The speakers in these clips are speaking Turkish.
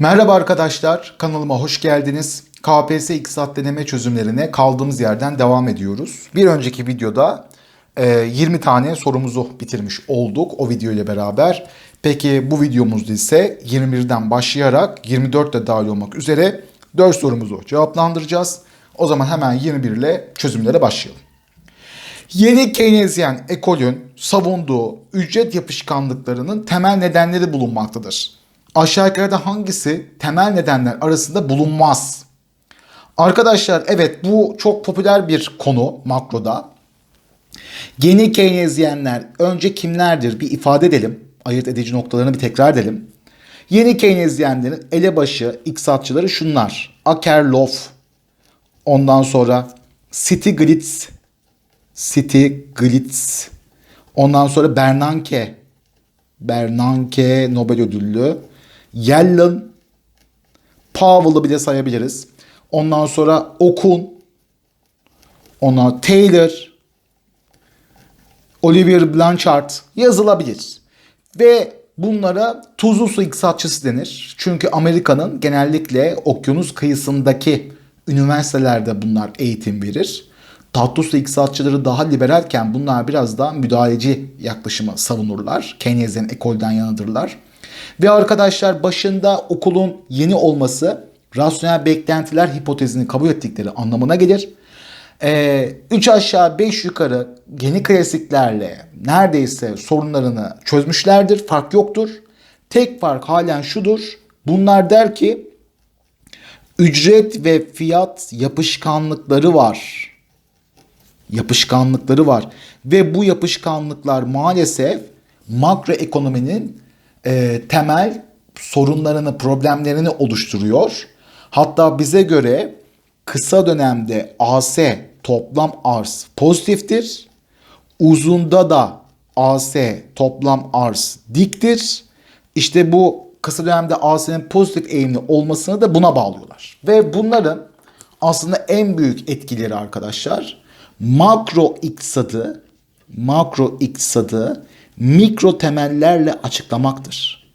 Merhaba arkadaşlar, kanalıma hoş geldiniz. KPSS İktisat deneme çözümlerine kaldığımız yerden devam ediyoruz. Bir önceki videoda e, 20 tane sorumuzu bitirmiş olduk o video ile beraber. Peki bu videomuzda ise 21'den başlayarak 24 de dahil olmak üzere 4 sorumuzu cevaplandıracağız. O zaman hemen 21 ile çözümlere başlayalım. Yeni Keynesyen ekolün savunduğu ücret yapışkanlıklarının temel nedenleri bulunmaktadır. Aşağı yukarıda hangisi temel nedenler arasında bulunmaz? Arkadaşlar evet bu çok popüler bir konu makroda. Yeni Keynesyenler önce kimlerdir bir ifade edelim. Ayırt edici noktalarını bir tekrar edelim. Yeni Keynesyenlerin elebaşı iktisatçıları şunlar. Akerlof, ondan sonra Stiglitz, Stiglitz, ondan sonra Bernanke, Bernanke Nobel ödüllü, Yellen, Powell'ı bile sayabiliriz. Ondan sonra Okun, ona Taylor, Olivier Blanchard yazılabilir. Ve bunlara tuzlu su iktisatçısı denir. Çünkü Amerika'nın genellikle okyanus kıyısındaki üniversitelerde bunlar eğitim verir. Tatlı su iktisatçıları daha liberalken bunlar biraz daha müdahaleci yaklaşımı savunurlar. Keynesyen ekolden yanıdırlar. Ve arkadaşlar başında okulun yeni olması rasyonel beklentiler hipotezini kabul ettikleri anlamına gelir. 3 aşağı 5 yukarı yeni klasiklerle neredeyse sorunlarını çözmüşlerdir. Fark yoktur. Tek fark halen şudur. Bunlar der ki ücret ve fiyat yapışkanlıkları var. Yapışkanlıkları var. Ve bu yapışkanlıklar maalesef makroekonominin e, temel sorunlarını, problemlerini oluşturuyor. Hatta bize göre kısa dönemde AS toplam arz pozitiftir. Uzunda da AS toplam arz diktir. İşte bu kısa dönemde AS'nin pozitif eğimli olmasını da buna bağlıyorlar. Ve bunların aslında en büyük etkileri arkadaşlar makro iktisadı makro iktisadı mikro temellerle açıklamaktır.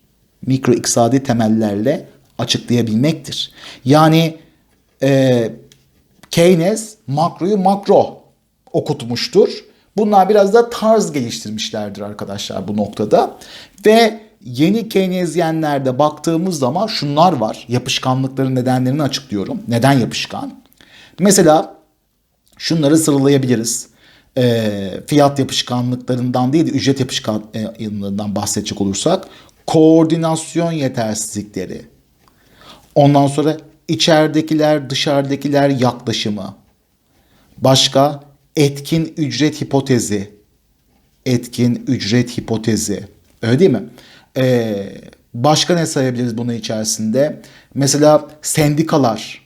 Mikro iktisadi temellerle açıklayabilmektir. Yani e, Keynes makroyu makro okutmuştur. Bunlar biraz da tarz geliştirmişlerdir arkadaşlar bu noktada. Ve yeni Keynesyenlerde baktığımız zaman şunlar var. Yapışkanlıkların nedenlerini açıklıyorum. Neden yapışkan? Mesela şunları sıralayabiliriz. E, fiyat yapışkanlıklarından değil de ücret yapışkanlığından bahsedecek olursak koordinasyon yetersizlikleri. Ondan sonra içeridekiler dışarıdakiler yaklaşımı. Başka etkin ücret hipotezi. Etkin ücret hipotezi. Öyle değil mi? Ee, başka ne sayabiliriz bunun içerisinde? Mesela sendikalar.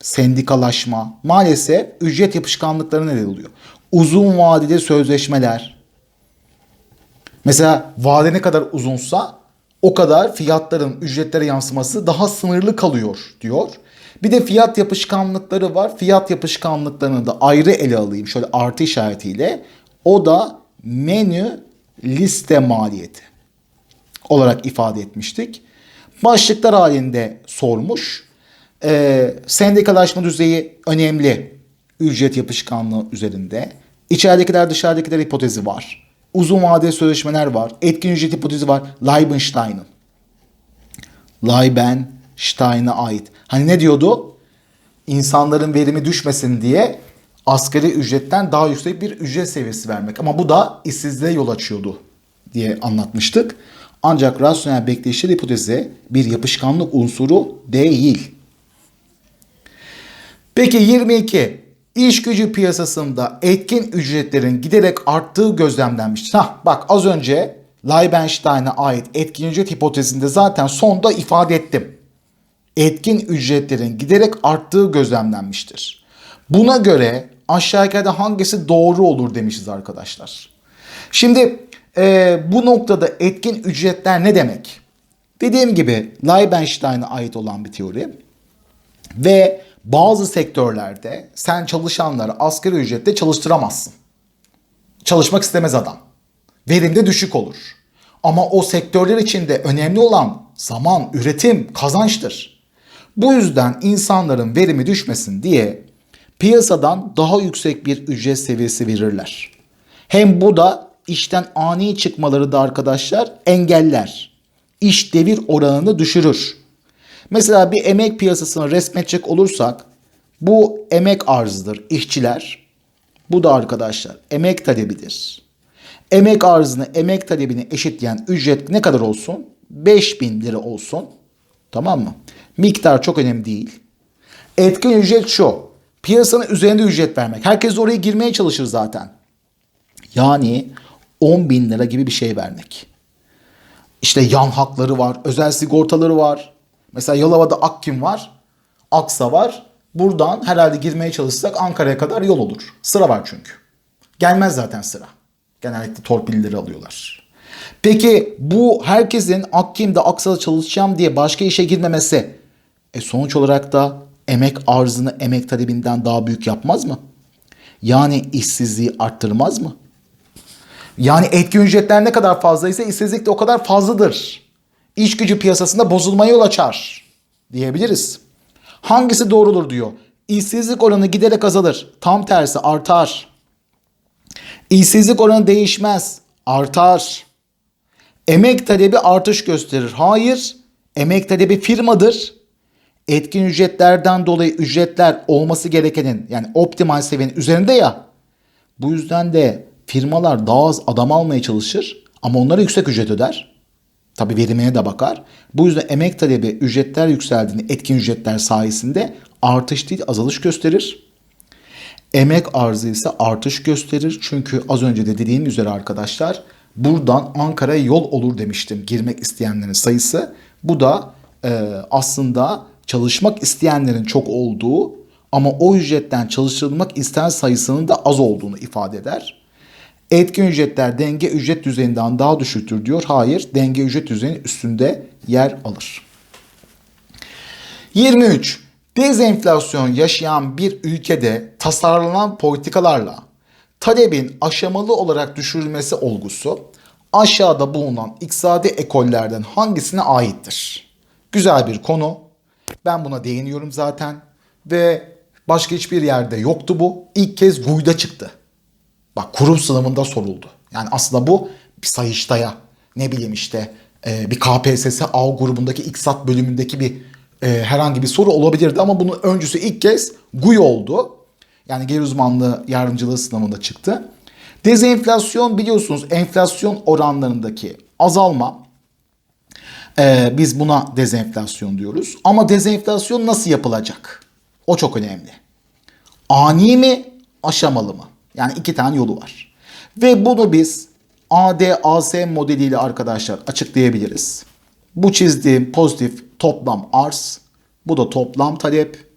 Sendikalaşma. Maalesef ücret yapışkanlıkları neden oluyor? Uzun vadeli sözleşmeler. Mesela vade ne kadar uzunsa o kadar fiyatların ücretlere yansıması daha sınırlı kalıyor diyor. Bir de fiyat yapışkanlıkları var. Fiyat yapışkanlıklarını da ayrı ele alayım şöyle artı işaretiyle. O da menü liste maliyeti olarak ifade etmiştik. Başlıklar halinde sormuş. Ee, sendikalaşma düzeyi önemli ücret yapışkanlığı üzerinde. İçeridekiler dışarıdakiler hipotezi var. Uzun vadeli sözleşmeler var. Etkin ücret hipotezi var. Leibenstein'ın. Leibenstein'a ait. Hani ne diyordu? İnsanların verimi düşmesin diye asgari ücretten daha yüksek bir ücret seviyesi vermek. Ama bu da işsizliğe yol açıyordu diye anlatmıştık. Ancak rasyonel bekleyişler hipotezi bir yapışkanlık unsuru değil. Peki 22. İş gücü piyasasında etkin ücretlerin giderek arttığı gözlemlenmiştir. Hah bak az önce Leibenstein'a ait etkin ücret hipotezinde zaten sonda ifade ettim. Etkin ücretlerin giderek arttığı gözlemlenmiştir. Buna göre aşağı yukarıda hangisi doğru olur demişiz arkadaşlar. Şimdi e, bu noktada etkin ücretler ne demek? Dediğim gibi Leibenstein'a ait olan bir teori ve bazı sektörlerde sen çalışanları asgari ücretle çalıştıramazsın. Çalışmak istemez adam. Verimde düşük olur. Ama o sektörler içinde önemli olan zaman, üretim, kazançtır. Bu yüzden insanların verimi düşmesin diye piyasadan daha yüksek bir ücret seviyesi verirler. Hem bu da işten ani çıkmaları da arkadaşlar engeller. İş devir oranını düşürür. Mesela bir emek piyasasını resmetecek olursak bu emek arzıdır işçiler. Bu da arkadaşlar emek talebidir. Emek arzını, emek talebini eşitleyen ücret ne kadar olsun? 5000 lira olsun. Tamam mı? Miktar çok önemli değil. Etkin ücret şu. Piyasanın üzerinde ücret vermek. Herkes oraya girmeye çalışır zaten. Yani 10 bin lira gibi bir şey vermek. İşte yan hakları var, özel sigortaları var. Mesela Yalova'da Akkim var, Aksa var. Buradan herhalde girmeye çalışsak Ankara'ya kadar yol olur. Sıra var çünkü. Gelmez zaten sıra. Genellikle torpilleri alıyorlar. Peki bu herkesin Akkim'de Aksa'da çalışacağım diye başka işe girmemesi e sonuç olarak da emek arzını emek talebinden daha büyük yapmaz mı? Yani işsizliği arttırmaz mı? Yani etki ücretler ne kadar fazlaysa işsizlik de o kadar fazladır. İş gücü piyasasında bozulmaya yol açar diyebiliriz. Hangisi doğrudur diyor. İşsizlik oranı giderek azalır. Tam tersi artar. İşsizlik oranı değişmez. Artar. Emek talebi artış gösterir. Hayır. Emek talebi firmadır. Etkin ücretlerden dolayı ücretler olması gerekenin yani optimal seviyenin üzerinde ya. Bu yüzden de firmalar daha az adam almaya çalışır ama onlara yüksek ücret öder. Tabi verimine de bakar. Bu yüzden emek talebi ücretler yükseldiğinde etkin ücretler sayesinde artış değil azalış gösterir. Emek arzı ise artış gösterir. Çünkü az önce de dediğim üzere arkadaşlar buradan Ankara'ya yol olur demiştim girmek isteyenlerin sayısı. Bu da e, aslında çalışmak isteyenlerin çok olduğu ama o ücretten çalıştırılmak isteyen sayısının da az olduğunu ifade eder. Etkin ücretler denge ücret düzeyinden daha düşüktür diyor. Hayır, denge ücret düzeyinin üstünde yer alır. 23. Dezenflasyon yaşayan bir ülkede tasarlanan politikalarla talebin aşamalı olarak düşürülmesi olgusu aşağıda bulunan iktisadi ekollerden hangisine aittir? Güzel bir konu. Ben buna değiniyorum zaten ve başka hiçbir yerde yoktu bu. İlk kez GUY'da çıktı. Bak kurum sınavında soruldu. Yani aslında bu bir sayıştaya ne bileyim işte e, bir KPSS A grubundaki İktisat bölümündeki bir e, herhangi bir soru olabilirdi ama bunun öncüsü ilk kez GUY oldu. Yani geri uzmanlığı yardımcılığı sınavında çıktı. Dezenflasyon biliyorsunuz enflasyon oranlarındaki azalma. E, biz buna dezenflasyon diyoruz. Ama dezenflasyon nasıl yapılacak? O çok önemli. Ani mi, aşamalı mı? Yani iki tane yolu var. Ve bunu biz ADAS modeliyle arkadaşlar açıklayabiliriz. Bu çizdiğim pozitif toplam arz, bu da toplam talep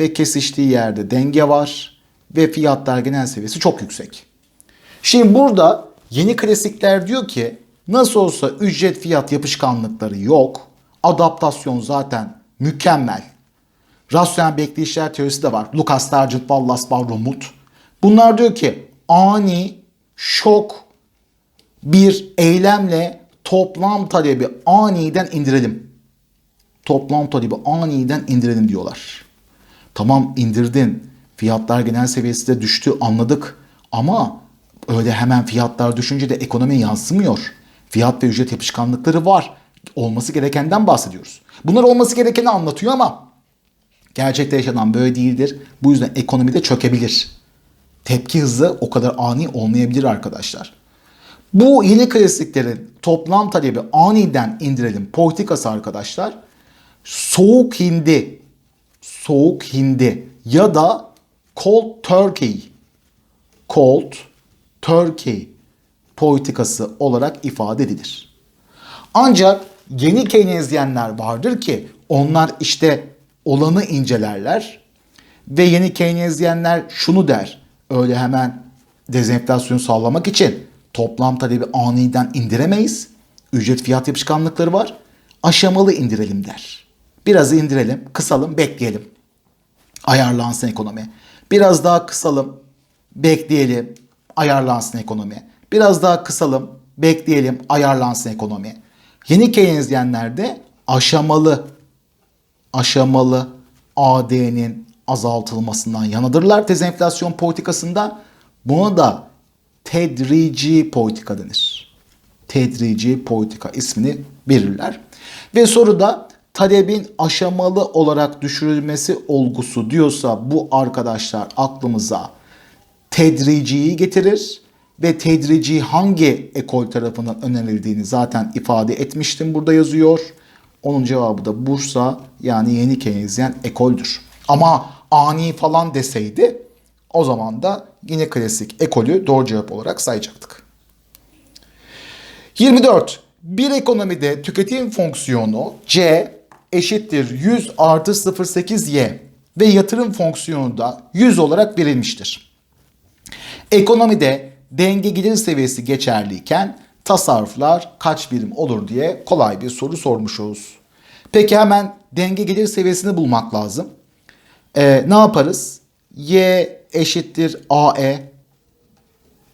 ve kesiştiği yerde denge var ve fiyatlar genel seviyesi çok yüksek. Şimdi burada yeni klasikler diyor ki nasıl olsa ücret fiyat yapışkanlıkları yok. Adaptasyon zaten mükemmel. Rasyonel bekleyişler teorisi de var. Lucas Sargent, Wallace Barromut. Bunlar diyor ki ani, şok bir eylemle toplam talebi aniden indirelim. Toplam talebi aniden indirelim diyorlar. Tamam indirdin. Fiyatlar genel seviyesi de düştü anladık. Ama öyle hemen fiyatlar düşünce de ekonomiye yansımıyor. Fiyat ve ücret yapışkanlıkları var. Olması gerekenden bahsediyoruz. Bunlar olması gerekeni anlatıyor ama gerçekte yaşanan böyle değildir. Bu yüzden ekonomide çökebilir tepki hızı o kadar ani olmayabilir arkadaşlar. Bu yeni klasiklerin toplam talebi aniden indirelim politikası arkadaşlar. Soğuk hindi, soğuk hindi ya da cold turkey, cold turkey politikası olarak ifade edilir. Ancak yeni Keynesyenler vardır ki onlar işte olanı incelerler ve yeni Keynesyenler şunu der öyle hemen dezenflasyonu sağlamak için toplam talebi aniden indiremeyiz. Ücret fiyat yapışkanlıkları var. Aşamalı indirelim der. Biraz indirelim, kısalım, bekleyelim. Ayarlansın ekonomi. Biraz daha kısalım, bekleyelim, ayarlansın ekonomi. Biraz daha kısalım, bekleyelim, ayarlansın ekonomi. Yeni Keynesyenler de aşamalı aşamalı AD'nin azaltılmasından yanadırlar dezenflasyon politikasında. Buna da tedrici politika denir. Tedrici politika ismini verirler. Ve soruda talebin aşamalı olarak düşürülmesi olgusu diyorsa bu arkadaşlar aklımıza tedriciyi getirir ve tedrici hangi ekol tarafından önerildiğini zaten ifade etmiştim burada yazıyor. Onun cevabı da Bursa yani yeni Keynesiyen ekoldür. Ama ani falan deseydi o zaman da yine klasik ekolü doğru cevap olarak sayacaktık. 24. Bir ekonomide tüketim fonksiyonu C eşittir 100 artı 0.8y ve yatırım fonksiyonu da 100 olarak verilmiştir. Ekonomide denge gelir seviyesi geçerliyken tasarruflar kaç birim olur diye kolay bir soru sormuşuz. Peki hemen denge gelir seviyesini bulmak lazım. Ee, ne yaparız? Y eşittir AE.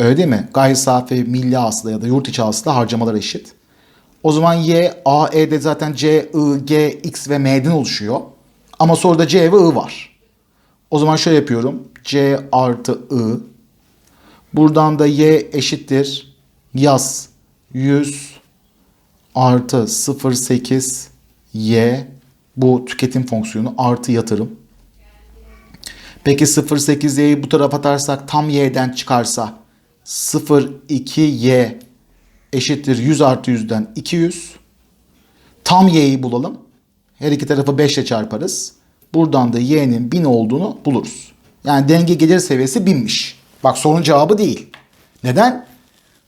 Öyle değil mi? Gayri safi milli hasıla ya da yurt içi hasıla harcamalar eşit. O zaman Y, AE'de zaten C, I, G, X ve M'den oluşuyor. Ama soruda C ve I var. O zaman şöyle yapıyorum. C artı I. Buradan da Y eşittir. Yaz 100 artı 0.8 Y. Bu tüketim fonksiyonu artı yatırım. Peki 0.8y'yi bu tarafa atarsak tam y'den çıkarsa 0.2y eşittir 100 artı 100'den 200. Tam y'yi bulalım. Her iki tarafı 5 ile çarparız. Buradan da y'nin 1000 olduğunu buluruz. Yani denge gelir seviyesi 1000'miş. Bak sorunun cevabı değil. Neden?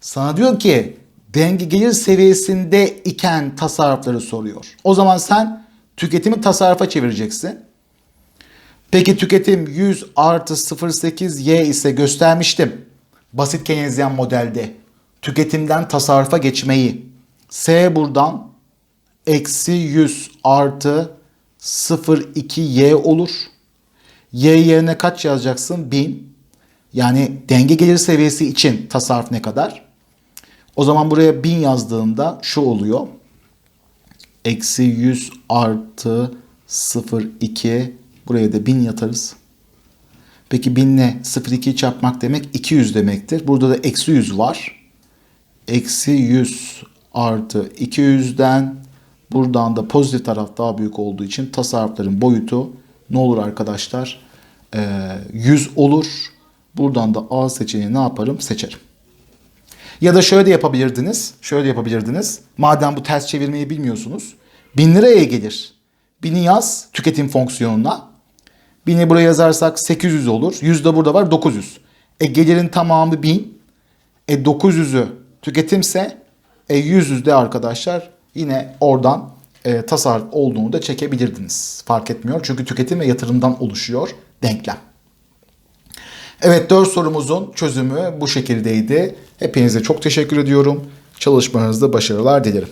Sana diyor ki denge gelir seviyesinde iken tasarrufları soruyor. O zaman sen tüketimi tasarrufa çevireceksin. Peki tüketim 100 artı 0.8y ise göstermiştim. Basit Keynesyen modelde tüketimden tasarrufa geçmeyi. S buradan eksi 100 artı 0.2y olur. Y yerine kaç yazacaksın? 1000. Yani denge gelir seviyesi için tasarruf ne kadar? O zaman buraya 1000 yazdığında şu oluyor. Eksi 100 artı 0.2 Buraya da 1000 yatarız. Peki 1000 ile 0,2'yi çarpmak demek 200 demektir. Burada da eksi 100 var. Eksi 100 artı 200'den buradan da pozitif taraf daha büyük olduğu için tasarrufların boyutu ne olur arkadaşlar? Ee, 100 olur. Buradan da A seçeneği ne yaparım? Seçerim. Ya da şöyle de yapabilirdiniz. Şöyle yapabilirdiniz. Madem bu ters çevirmeyi bilmiyorsunuz. 1000 liraya gelir. 1000'i yaz tüketim fonksiyonuna. 1000'i buraya yazarsak 800 olur. 100 de burada var 900. E gelirin tamamı 1000. E 900'ü tüketimse e 100 de arkadaşlar yine oradan e, tasarruf olduğunu da çekebilirdiniz. Fark etmiyor. Çünkü tüketim ve yatırımdan oluşuyor denklem. Evet 4 sorumuzun çözümü bu şekildeydi. Hepinize çok teşekkür ediyorum. Çalışmanızda başarılar dilerim.